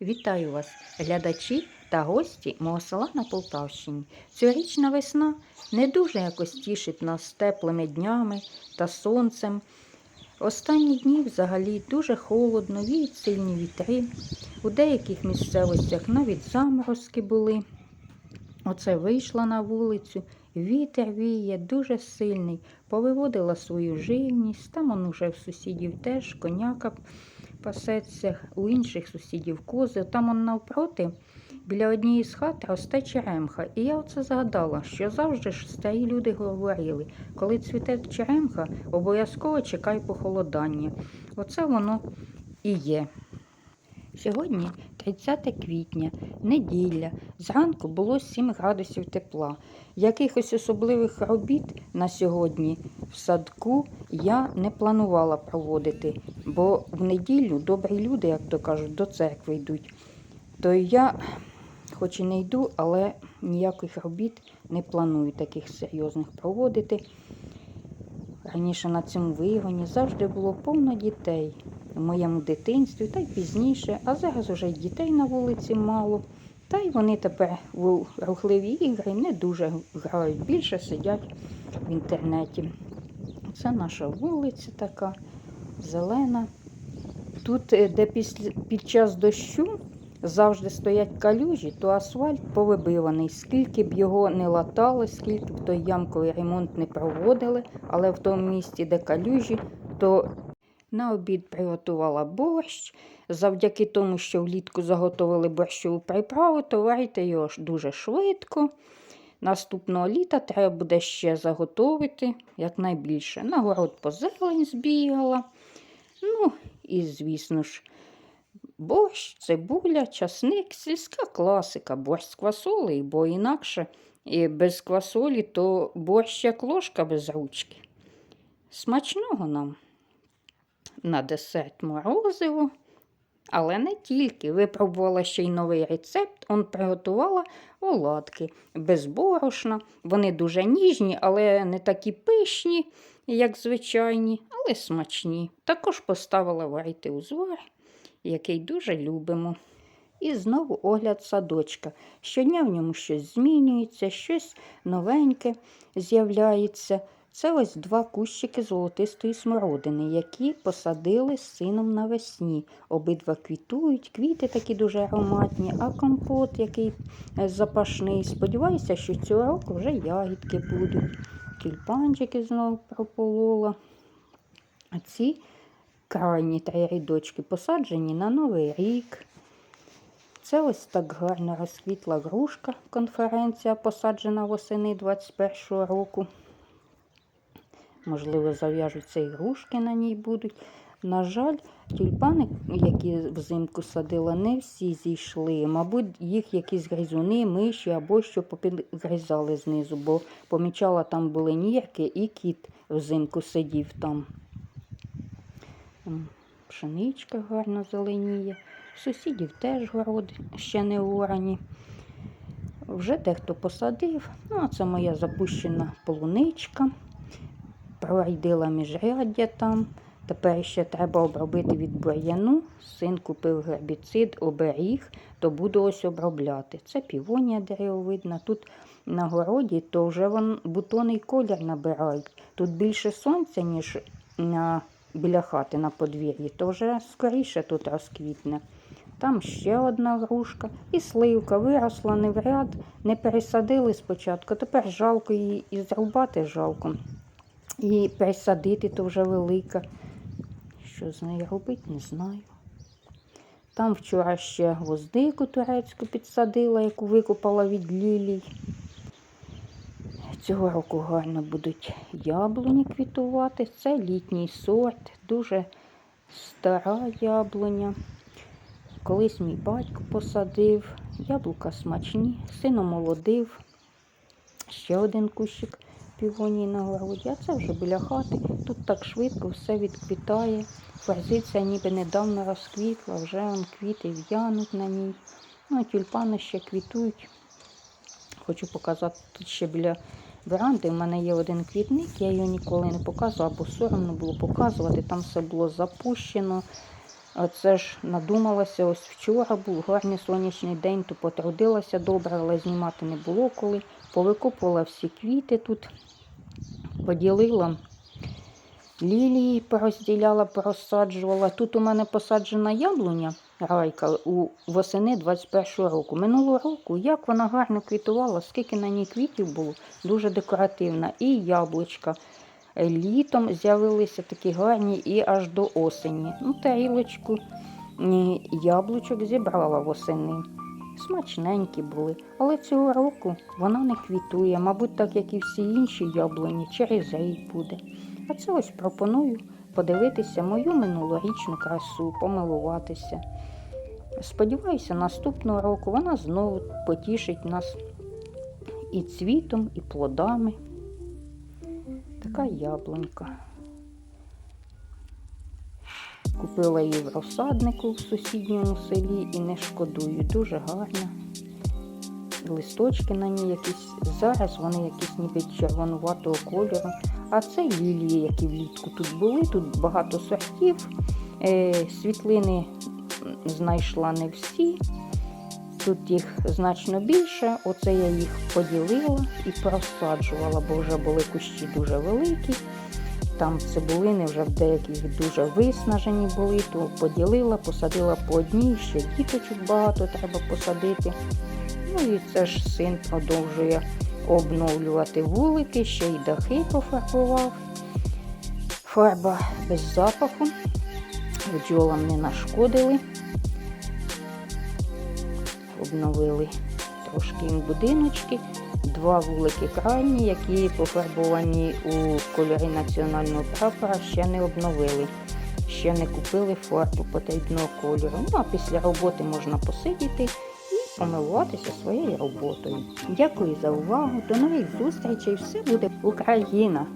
Вітаю вас, глядачі та гості мого села на Полтавщині. Цьогорічна весна не дуже якось тішить нас теплими днями та сонцем. Останні дні взагалі дуже холодно, віють сильні вітри. У деяких місцевостях навіть заморозки були. Оце вийшла на вулицю, вітер віє дуже сильний, повиводила свою живність. Там он уже в сусідів теж коняка пасеться, у інших сусідів кози. Там он навпроти, біля однієї з хат росте черемха. І я оце згадала, що завжди ж старі люди говорили, коли цвіте черемха, обов'язково чекай похолодання. Оце воно і є. Сьогодні 30 квітня, неділя. Зранку було 7 градусів тепла. Якихось особливих робіт на сьогодні в садку я не планувала проводити, бо в неділю добрі люди, як то кажуть, до церкви йдуть. То я, хоч і не йду, але ніяких робіт не планую таких серйозних проводити. Раніше на цьому вигоні завжди було повно дітей в моєму дитинстві, та й пізніше, а зараз уже й дітей на вулиці мало. Та й вони тепер у рухливі ігри не дуже грають, більше сидять в інтернеті. Це наша вулиця така зелена. Тут, е, де під час дощу завжди стоять калюжі, то асфальт повибиваний. Скільки б його не латали, скільки б той ямковий ремонт не проводили, але в тому місці, де калюжі, то на обід приготувала борщ. Завдяки тому, що влітку заготовили борщову приправу, то варите його дуже швидко. Наступного літа треба буде ще заготовити якнайбільше. На город по зелень збігала. Ну, і, звісно ж, борщ, цибуля, часник, сільська класика, борщ з квасолею, бо інакше і без квасолі, то борщ як ложка без ручки. Смачного нам на десерт морозиво. Але не тільки. Випробувала ще й новий рецепт. Он приготувала оладки без борошна. Вони дуже ніжні, але не такі пишні, як звичайні, але смачні. Також поставила варити узвар, який дуже любимо. І знову огляд садочка. Щодня в ньому щось змінюється, щось новеньке з'являється. Це ось два кущики золотистої смородини, які посадили з сином навесні. Обидва квітують, квіти такі дуже ароматні, а компот, який е, запашний. Сподіваюся, що цього року вже ягідки будуть. Тюльпанчики знову прополола. А ці крайні три рядочки посаджені на Новий рік. Це ось так гарно розквітла грушка, конференція посаджена восени 21-го року. Можливо, зав'яжуться ігрушки на ній будуть. На жаль, тюльпани, які взимку садила, не всі зійшли. Мабуть, їх якісь гризуни, миші або що попідгризали знизу, бо помічала, там були нірки і кіт взимку сидів там. Пшеничка гарно зеленіє. Сусідів теж городи ще не орані. Вже дехто посадив. Ну, а це моя запущена полуничка прорядила міжряддя там. Тепер ще треба обробити від бур'яну. Син купив гербіцид, оберіг, то буду ось обробляти. Це півонія деревовидна. Тут на городі то вже вон бутони колір набирають. Тут більше сонця, ніж на, біля хати на подвір'ї, то вже скоріше тут розквітне. Там ще одна грушка і сливка виросла не в ряд, не пересадили спочатку. Тепер жалко її і зрубати жалко. І пересадити то вже велика. Що з нею робити, не знаю. Там вчора ще гвоздику турецьку підсадила, яку викопала від лілій. Цього року гарно будуть яблуні квітувати. Це літній сорт, дуже стара яблуня. Колись мій батько посадив, яблука смачні, сину молодив. Ще один кущик півонії на городі, а це вже біля хати. Тут так швидко все відквітає. Ферзиця ніби недавно розквітла, вже он квіти в'януть на ній. Ну, тюльпани ще квітують. Хочу показати тут ще біля веранди. У мене є один квітник, я його ніколи не показувала, бо соромно було показувати. Там все було запущено. Це ж надумалася, ось вчора був гарний сонячний день, то потрудилася добре, але знімати не було коли. Повикопувала всі квіти тут, поділила лілії, порозділяла, порозсаджувала. Тут у мене посаджена яблуня райка у восени 21 року. Минулого року, як вона гарно квітувала, скільки на ній квітів було, дуже декоративна. І яблучка. Літом з'явилися такі гарні і аж до осені. Ну, тарілочку яблучок зібрала восени. Смачненькі були, але цього року вона не квітує, мабуть, так як і всі інші яблуні, через рік буде. А це ось пропоную подивитися мою минулорічну красу, помилуватися. Сподіваюся, наступного року вона знову потішить нас і цвітом, і плодами. Така яблунька. Купила її в розсаднику в сусідньому селі і не шкодую. Дуже гарна. Листочки на ній якісь. Зараз вони якісь ніби червонуватого кольору. А це лілії, які влітку тут були. Тут багато сортів. Е, світлини знайшла не всі. Тут їх значно більше. Оце я їх поділила і просаджувала, бо вже були кущі дуже великі. Там цибулини вже в деяких дуже виснажені були, то поділила, посадила по одній, ще діточок багато треба посадити. Ну і це ж син продовжує обновлювати вулики, ще й дахи пофарбував. Фарба без запаху, бджолам не нашкодили. Обновили трошки будиночки. Два вулики крайні, які пофарбовані у кольори національного прапора, ще не обновили. Ще не купили фарбу потрібного кольору. Ну а після роботи можна посидіти і помилуватися своєю роботою. Дякую за увагу. До нових зустрічей. Все буде Україна!